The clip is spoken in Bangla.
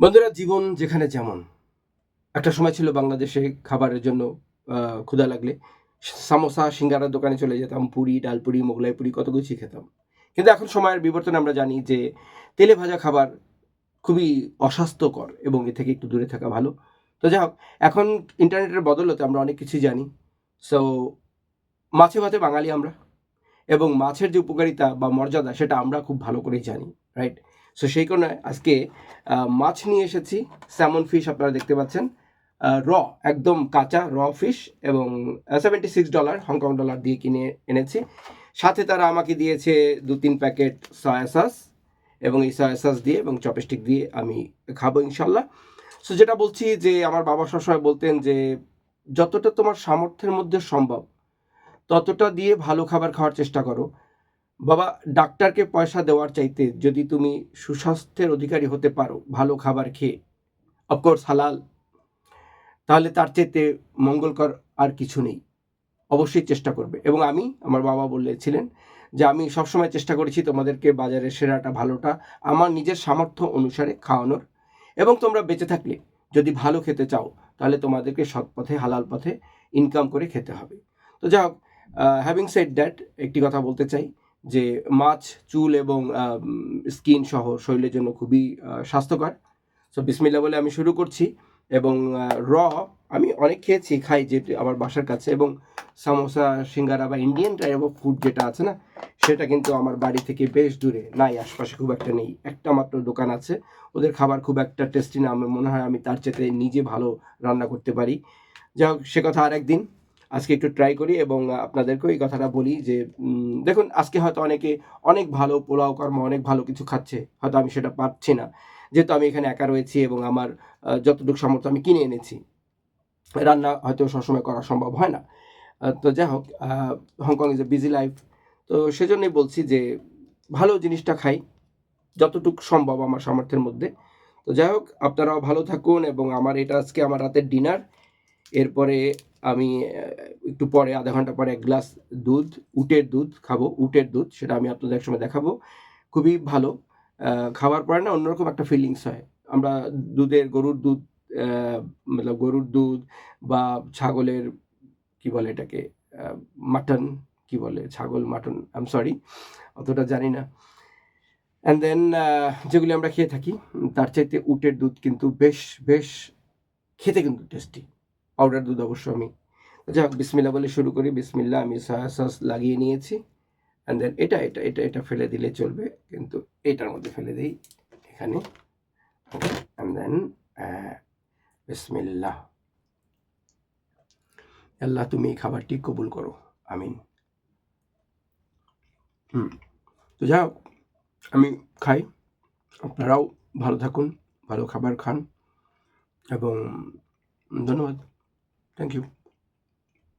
বন্ধুরা, জীবন যেখানে যেমন। একটা সময় ছিল বাংলাদেশে খাবারের জন্য ক্ষুধা লাগলে। সামোসা, সিঙ্গারার দোকানে চলে যেতাম, পুরি, ডালপুরি, মোগলাই পুরি, কত কিছুই খেতাম। কিন্তু এখন সময়ের বিবর্তনে আমরা জানি যে, তেলে ভাজা খাবার খুবই অস্বাস্থ্যকর এবং এ থেকে একটু দূরে থাকা ভালো। তো যাই হোক, এখন ইন্টারনেটের বদলতে আমরা অনেক কিছুই জানি। সো মাছে ভাতে বাঙালি আমরা। এবং মাছের যে উপকারিতা বা মর্যাদা সেটা আমরা খুব ভালো করেই জানি রাইট সো সেই কারণে আজকে মাছ নিয়ে এসেছি স্যামন ফিশ আপনারা দেখতে পাচ্ছেন। র একদম কাঁচা র ফিশ এবং seventy six dollar Hong Kong dollar দিয়ে কিনে এনেছি। সাথে তারা আমাকে দিয়েছে দু তিন প্যাকেট সয়া সস এবং এই সয়া সস দিয়ে এবং চপস্টিক দিয়ে আমি খাব ইনশাল্লাহ। সো যেটা বলছি যে, আমার বাবা সবসময় বলতেন যে, যতটা তোমার সামর্থ্যের মধ্যে সম্ভব ততটা দিয়ে ভালো খাবার খাওয়ার চেষ্টা করো। বাবা, ডাক্তারকে পয়সা দেওয়ার চাইতে যদি তুমি সুস্বাস্থ্যের অধিকারী হতে পারো, ভালো খাবার খেয়ে অফকোর্স হালাল, তাহলে তার চাইতে মঙ্গলকর আর কিছু নেই। অবশ্যই চেষ্টা করবে। এবং আমি, আমার বাবা বলেছিলেন যে, আমি সবসময় চেষ্টা করেছি তোমাদেরকে বাজারের সেরাটা, ভালোটা, আমার নিজের সামর্থ্য অনুসারে খাওয়ানোর। এবং তোমরা বেঁচে থাকলে, যদি ভালো খেতে চাও, তাহলে তোমাদেরকে সৎ পথে, হালাল পথে ইনকাম করে খেতে হবে। তো যাই হোক হ্যাভিং সেড দ্যাট একটি কথা বলতে চাই যে মাছ, চুল এবং স্কিন সহ শরীরের জন্য খুবই স্বাস্থ্যকর। সো বিসমিল্লা বলে আমি শুরু করছি এবং র আমি অনেক খেয়েছি, খাই যেটি আমার বাসার কাছে এবং সামোসা, সিঙ্গারা বা ইন্ডিয়ান টাইপ অফ ফুড যেটা আছে না, সেটা কিন্তু আমার বাড়ি থেকে বেশ দূরে, নাই আশপাশে খুব একটা নেই। একটা মাত্র দোকান আছে, ওদের খাবার খুব একটা টেস্টি না, আমার মনে হয় আমি তার চেয়ে নিজে ভালো রান্না করতে পারি। যাই হোক, সে কথা আর একদিন আজকে একটু ট্রাই করি এবং আপনাদেরকেও এই কথাটা বলি যে দেখুন, আজকে হয়তো অনেকে অনেক ভালো পোলাও কর্ম, অনেক ভালো কিছু খাচ্ছে, হয়তো আমি সেটা পাচ্ছি না। যেহেতু আমি এখানে একা রয়েছি এবং আমার যতটুকু সামর্থ্য আমি কিনে এনেছি, রান্না হয়তো সবসময় করা সম্ভব হয় না। তো যাই হোক Hong Kong is a busy life তো সেজন্যই বলছি যে, ভালো জিনিসটা খাই, যতটুকু সম্ভব আমার সামর্থ্যের মধ্যে। তো যাই হোক, আপনারাও ভালো থাকুন এবং আমার এটা আজকে আমার রাতের ডিনার এরপরে আমি একটু পরে, আধা ঘণ্টা পরে এক গ্লাস দুধ, উটের দুধ খাব, উটের দুধ, সেটা আমি আপনাদের একসময় দেখাবো। খুবই ভালো। খাওয়ার পরে না অন্যরকম একটা ফিলিংস হয়। আমরা দুধের গরুর দুধ মতলব গরুর দুধ বা ছাগলের, কি বলে এটাকে মাটন কি বলে, ছাগল মাটন আই এম সরি অতটা জানি না। অ্যান্ড দেন যেগুলি আমরা খেয়ে থাকি, তার চাইতে উটের দুধ কিন্তু বেশ বেশ, খেতে কিন্তু টেস্টি পাউডার দুধ অবশ্য আমি। যাই হোক বিসমিল্লা বলে শুরু করি। বিসমিল্লা আমি সয়া সস লাগিয়ে নিয়েছি। অ্যান্ড দেন এটা এটা এটা এটা ফেলে দিলে চলবে। কিন্তু এটার মধ্যে ফেলে দিই এখানে। অ্যান্ড দেন বিসমিল্লা আল্লাহ, তুমি এই খাবারটি কবুল করো। আমিন। হুম। তো হোক, আমি খাই। আপনারাও ভালো থাকুন, ভালো খাবার খান। এবং ধন্যবাদ। Thank you.